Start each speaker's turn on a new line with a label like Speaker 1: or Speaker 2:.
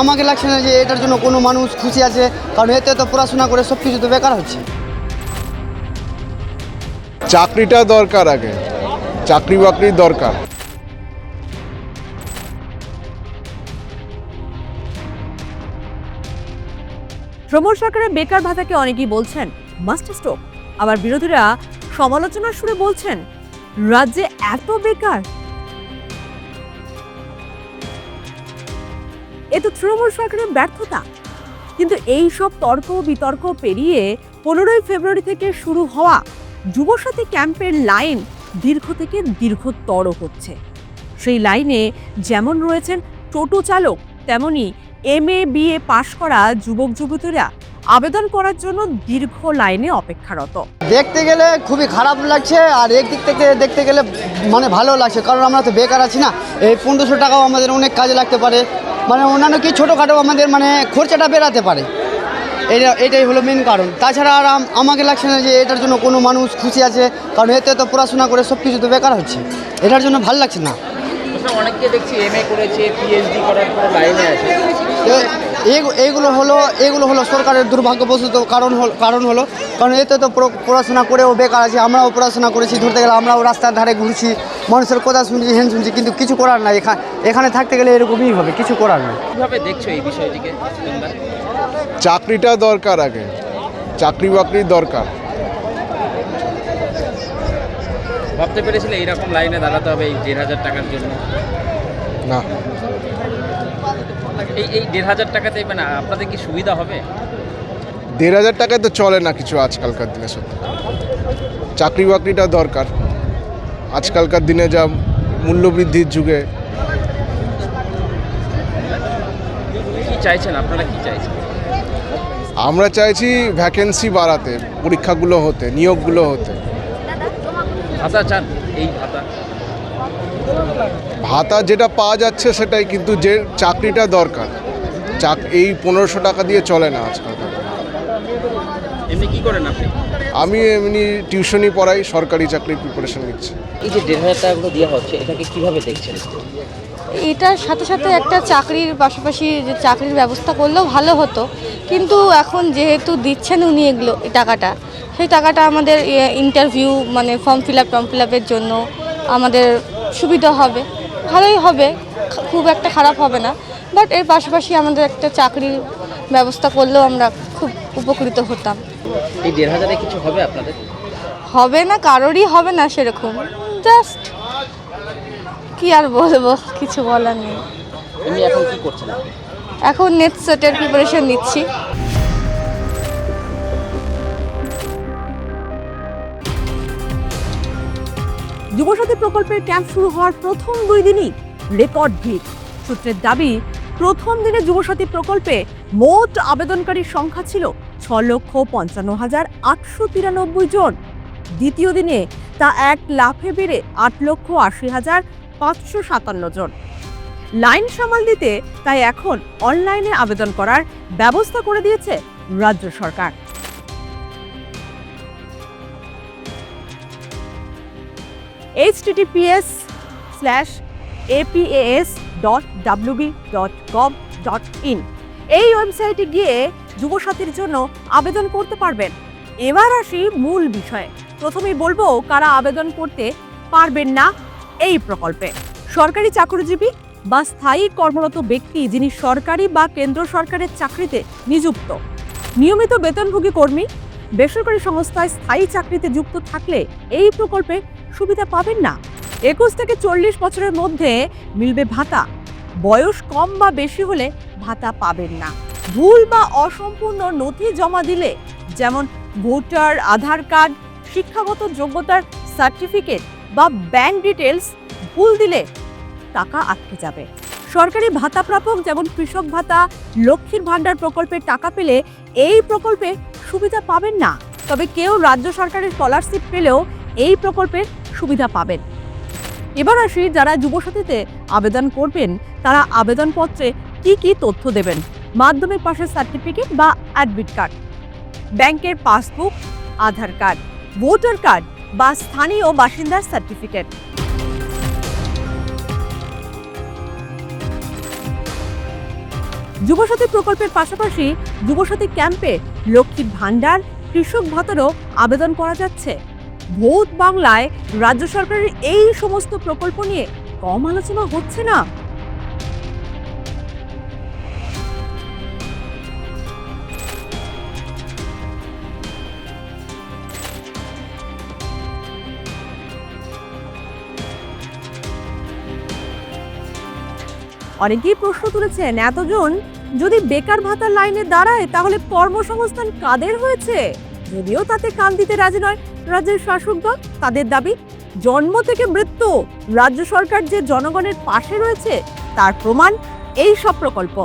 Speaker 1: আমাকে লাগছে না যে এটার জন্য কোনো মানুষ খুশি আছে কারণ এতে তো পড়াশোনা করে সব কিছু তো বেকার হচ্ছে।
Speaker 2: চাকরিটা দরকার আগে। চাকরি বাকরি দরকার।
Speaker 3: ভ্রমণ সরকারের বেকার ভাতাকে অনেকেই বলছেন মাস্টার স্ট্রোক আবার বিরোধীরা সমালোচনার সুরে বলছেন রাজ্যে এত বেকার? এ তো তৃণমূল সরকারের ব্যর্থতা। কিন্তু এই সব তর্ক বিতর্ক পেরিয়ে পনেরোই ফেব্রুয়ারি থেকে শুরু হওয়া যুবসাথী ক্যাম্পের লাইন দীর্ঘ থেকে দীর্ঘতর হচ্ছে। সেই লাইনে যেমন রয়েছেন টোটো চালক, তেমনি এম এ বিএ পাশ করা যুবক যুবতীরা আবেদন করার জন্য দীর্ঘ লাইনে অপেক্ষারত।
Speaker 1: দেখতে গেলে খুবই খারাপ লাগছে আর একদিক থেকে দেখতে গেলে মানে ভালো লাগছে, কারণ আমরা তো বেকার আছি না। এই পনেরোশো টাকাও আমাদের অনেক কাজে লাগতে পারে। মানে অন্যান্য কি ছোটোখাটো আমাদের মানে খরচাটা বেরাতে পারে। এটা এটাই হলো মেন কারণ। তাছাড়া আর আমাকে লাগছে না যে এটার জন্য কোনো মানুষ খুশি আছে কারণ এতে তো পড়াশোনা করে সব কিছু তো বেকার হচ্ছে। এটার জন্য ভালো লাগছে না।
Speaker 4: তো অনেককে দেখছি এম এ করেছে পিএইচডি করার পরে লাইনে আছে।
Speaker 1: তো এই- এইগুলো হলো এগুলো হলো সরকারের দুর্ভাগ্যবশত কারণ হল কারণ হলো কারণ এতে তো পড়- পড়াশোনা করেও বেকার আছে আমরাও পড়াশোনা করেছি ধরতে গেলে আমরাও রাস্তার ধারে ঘুরছি মানুষের কথা শুনছি হেন শুনছি কিন্তু কিছু করার নাই। এখানে এখানে থাকতে গেলে এরকমই হবে কিছু করার নেই।
Speaker 4: কীভাবে দেখছ এই বিষয়টিকে?
Speaker 2: চাকরিটা দরকার আগে। চাকরি বাকরি দরকার।
Speaker 4: ভাবতে পেরেছিলে এইরকম লাইনে দাঁড়াতে হবে এই দেড় হাজার টাকার জন্য?
Speaker 2: না।
Speaker 4: এই এই দেড় হাজার টাকাতে মানে আপনাদের কি সুবিধা হবে?
Speaker 2: দেড় হাজার টাকায় তো চলে না কিছু আজকালকার দিনে সত্যি। চাকরি বাকরিটা দরকার। আজকালকার দিনে যা মূল্যবৃদ্ধির যুগে।
Speaker 4: চাইছেন? আপনারা কি চাইছেন?
Speaker 2: আমরা চাইছি ভ্যাকেন্সি বাড়াতে পরীক্ষাগুলো হতে নিয়োগগুলো হতে।
Speaker 4: ভাতা চান? এই ভাতা।
Speaker 2: ভাতা যেটা পাওয়া যাচ্ছে সেটাই কিন্তু যে চাকরিটা দরকার চাক এই পনেরোশো টাকা দিয়ে চলে না আজকালকার দিনে।
Speaker 4: এমনি কি করেন আপনি?
Speaker 2: আমি এমনি টিউশনি পড়াই সরকারি চাকরির প্রিপারেশন নিচ্ছি।
Speaker 4: এই যে দেড় হাজার টাকাগুলো দেওয়া হচ্ছে এটাকে কীভাবে দেখছেন
Speaker 5: এটার সাথে সাথে একটা চাকরির পাশাপাশি যে চাকরির ব্যবস্থা করলেও ভালো হতো কিন্তু এখন যেহেতু দিচ্ছেন উনি এগুলো এই টাকাটা সেই টাকাটা আমাদের ইন্টারভিউ মানে form fill up form fill আপের জন্য আমাদের সুবিধা হবে। ভালোই হবে খুব একটা খারাপ হবে না বাট এর পাশাপাশি আমাদের একটা চাকরির ব্যবস্থা করলেও আমরা খুব উপকৃত হতাম।
Speaker 4: এই দেড় হাজারে কিছু হবে আপনাদের?
Speaker 5: হবে না কারোরই হবে না সেরকম। জাস্ট কি আর বলব কিছু বলার নেই।
Speaker 4: এমনি এখন কি করছেন আপনি?
Speaker 5: এখন নেট সেটের প্রিপারেশন নিচ্ছি।
Speaker 3: যুবসাথী প্রকল্পের ক্যাম্প শুরু হওয়ার প্রথম দুই দিনই রেকর্ড ভিড়। সূত্রের দাবি প্রথম দিনে যুবসাথী প্রকল্পে মোট আবেদনকারীর সংখ্যা ছিল ছ লক্ষ পঞ্চান্ন হাজার আটশো তিরানব্বই জন। দ্বিতীয় দিনে তা এক লাফে বেড়ে আট লক্ষ আশি হাজার পাঁচশো সাতান্ন জন। লাইন সামাল দিতে তাই এখন অনলাইনে আবেদন করার ব্যবস্থা করে দিয়েছে রাজ্য সরকার। https slash APS dot WB dot gov dot in এই ওয়েবসাইটে গিয়ে যুবসাথীর জন্য আবেদন করতে পারবেন। এবার আসি মূল বিষয়ে। প্রথমেই বলব কারা আবেদন করতে পারবেন না এই প্রকল্পে। সরকারি চাকরিজীবী বা স্থায়ী কর্মরত ব্যক্তি যিনি সরকারি বা কেন্দ্র সরকারের চাকরিতে নিযুক্ত। নিয়মিত বেতনভোগী কর্মী, বেসরকারি সংস্থায় স্থায়ী চাকরিতে যুক্ত থাকলে এই প্রকল্পে সুবিধা পাবেন না। একুশ থেকে চল্লিশ বছরের মধ্যে মিলবে ভাতা। বয়স কম বা বেশি হলে ভাতা পাবেন না। ভুল বা অসম্পূর্ণ নথি জমা দিলে, যেমন ভোটার, আধার কার্ড, শিক্ষাগত যোগ্যতার সার্টিফিকেট বা ব্যাংক ডিটেলস ভুল দিলে টাকা আটকে যাবে। সরকারি ভাতা প্রাপক যেমন কৃষক ভাতা, লক্ষ্মীর ভাণ্ডার প্রকল্পের টাকা পেলে এই প্রকল্পে সুবিধা পাবেন না। তবে কেউ রাজ্য সরকারের স্কলারশিপ পেলেও এই প্রকল্পের সুবিধা পাবেন। এবার আসি যারা যুবসাথীতে আবেদন করবেন, তারা আবেদনপত্রে কি কি তথ্য দেবেন? মাধ্যমিক পাশের সার্টিফিকেট বা অ্যাডমিট কার্ড ব্যাংকের passbook Aadhaar card voter card বা স্থানীয় বাসিন্দার সার্টিফিকেট যুবসাথী প্রকল্পের পাশাপাশি যুবসাথী ক্যাম্পে লক্ষ্মীর ভাণ্ডার, কৃষক ভাতারও আবেদন করা যাচ্ছে। ভূত বাংলায় রাজ্য সরকারের এই সমস্ত প্রকল্প নিয়ে কম আলোচনা হচ্ছে না। অনেকেই প্রশ্ন তুলেছেন, এতজন যদি বেকার ভাতার লাইনে দাঁড়ায় তাহলে কর্মসংস্থান কাদের হয়েছে? যদিও তাতে কান দিতে রাজি নয় রাজ্যের শাসক দল, তাদের দাবি, জন্ম থেকে মৃত্যু, রাজ্য সরকার যে জনগণের পাশে রয়েছে, তার প্রমাণ এই সব প্রকল্প।